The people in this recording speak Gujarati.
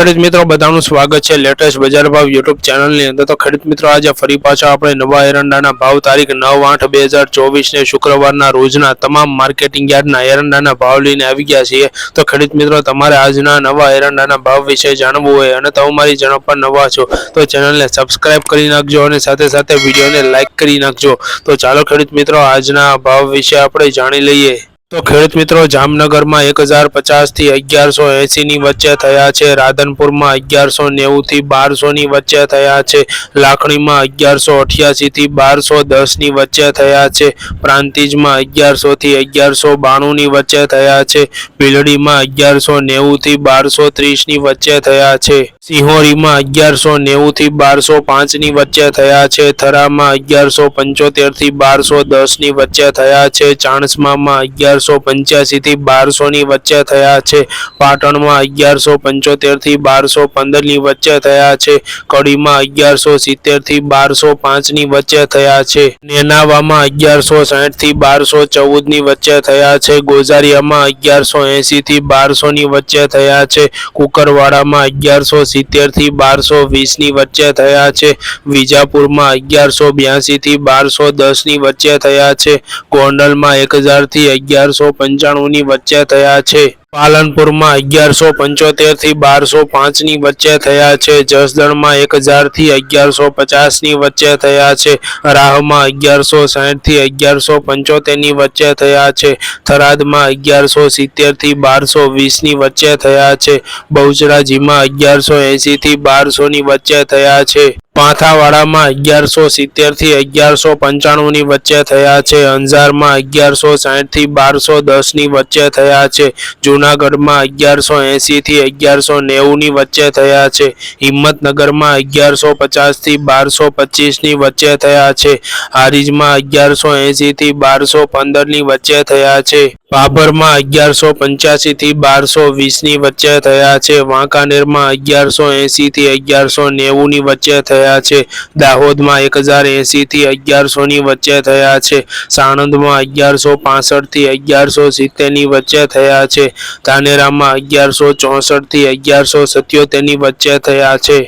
ખેડૂત મિત્રો, બધાનું સ્વાગત છે લેટેસ્ટ બજાર ભાવ યુટ્યુબ ચેનલની અંદર. તો ખેડૂત મિત્રો, આજે ફરી પાછા આપણે નવા એરંડાના ભાવ તારીખ નવ આઠ બે હજાર ચોવીસને શુક્રવારના રોજના તમામ માર્કેટિંગ યાર્ડના એરંડાના ભાવ લઈને આવી ગયા છીએ. તો ખેડૂત મિત્રો, તમારે આજના નવા એરંડાના ભાવ વિશે જાણવું હોય અને તમે મારી ચેનલ પર નવા છો, તો ચેનલને સબસ્ક્રાઇબ કરી નાખજો અને સાથે સાથે વિડીયોને લાઇક કરી નાખજો. તો ચાલો ખેડૂત મિત્રો, આજના ભાવ વિશે આપણે જાણી લઈએ. તો ખેડૂત મિત્રો, જામનગરમાં એક હજાર પચાસથી અગિયારસો એંસીની વચ્ચે થયા છે. રાધનપુરમાં અગિયારસો નેવું થી બારસો વચ્ચે થયા છે. લાખણીમાં અગિયારસો અઠ્યાસી થી બારસો દસની વચ્ચે થયા છે. પ્રાંતિજમાં અગિયારસોથી અગિયારસો બાણુંની વચ્ચે થયા છે. ભીલડીમાં અગિયારસો નેવું થી બારસો ત્રીસની વચ્ચે થયા છે. સિંહોરીમાં અગિયારસો નેવું થી બારસો પાંચની વચ્ચે થયા છે. થરામાં અગિયારસો પંચોતેરથી બારસો દસની વચ્ચે થયા છે. ચાણસ્મામાં અગિયારસો પંચ્યાસી થી બારસો ની વચ્ચે થયા છે. પાટણમાં અગિયારસો પંચોતેરથી બારસો પંદરની વચ્ચે થયા છે. કડીમાં અગિયારસો સિત્તેરથી બારસો પાંચની વચ્ચે થયા છે. નેનાવામાં અગિયારસો સાઠથી બારસો ચૌદની વચ્ચે થયા છે. ગોઝારિયામાં અગિયારસો એંશીથી બારસો ની વચ્ચે થયા છે. કુકરવાડામાં અગિયારસો સિત્તેરથી બારસો વીસની વચ્ચે થયા છે. વિજાપુરમાં અગિયારસો બ્યાસી થી બારસો દસની વચ્ચે થયા છે. ગોંડલમાં એક હજારથી અગિયારસો પંચાણું ની વચ્ચે થયા છે. પાલનપુરમાં અગિયારસો પંચોતેરથી બારસો પાંચની વચ્ચે થયા છે. જસદણમાં એક હજારથી અગિયારસો પચાસની વચ્ચે થયા છે. રાહમાં અગિયારસો સાઠથી અગિયારસો પંચોતેરની વચ્ચે થયા છે. થરાદમાં અગિયારસો સિત્તેરથી બારસો વીસની વચ્ચે થયા છે. બહુચરાજીમાં અગિયારસો એંસી થી બારસો ની વચ્ચે થયા છે. પાંથાવાડામાં અગિયારસો સિત્તેરથી અગિયારસો પંચાણુંની વચ્ચે થયા છે. અંજારમાં અગિયારસો સાહીઠથી બારસો દસની વચ્ચે થયા છે. જૂનાગઢમાં અગિયારસો એંશીથી અગિયારસો નેવુંની વચ્ચે થયા છે. હિંમતનગરમાં અગિયારસો પચાસથી બારસો પચીસની વચ્ચે થયા છે. હારીજમાં અગિયારસો એંશીથી બારસો પંદરની વચ્ચે થયા છે. બાબરમાં અગિયારસો પંચ્યાસી થી બારસો વીસની વચ્ચે થયા છે. વાંકાનેરમાં અગિયારસો એંસી થી અગિયારસો નેવુંની વચ્ચે થયા છે. દાહોદમાં એક હજાર એંસી થી અગિયારસો વચ્ચે થયા છે. સાણંદમાં અગિયારસો પાસઠથી અગિયારસો સિત્તેરની વચ્ચે થયા છે. ધાનેરામાં અગિયારસો ચોસઠથી અગિયારસો સત્યોતેરની વચ્ચે થયા છે.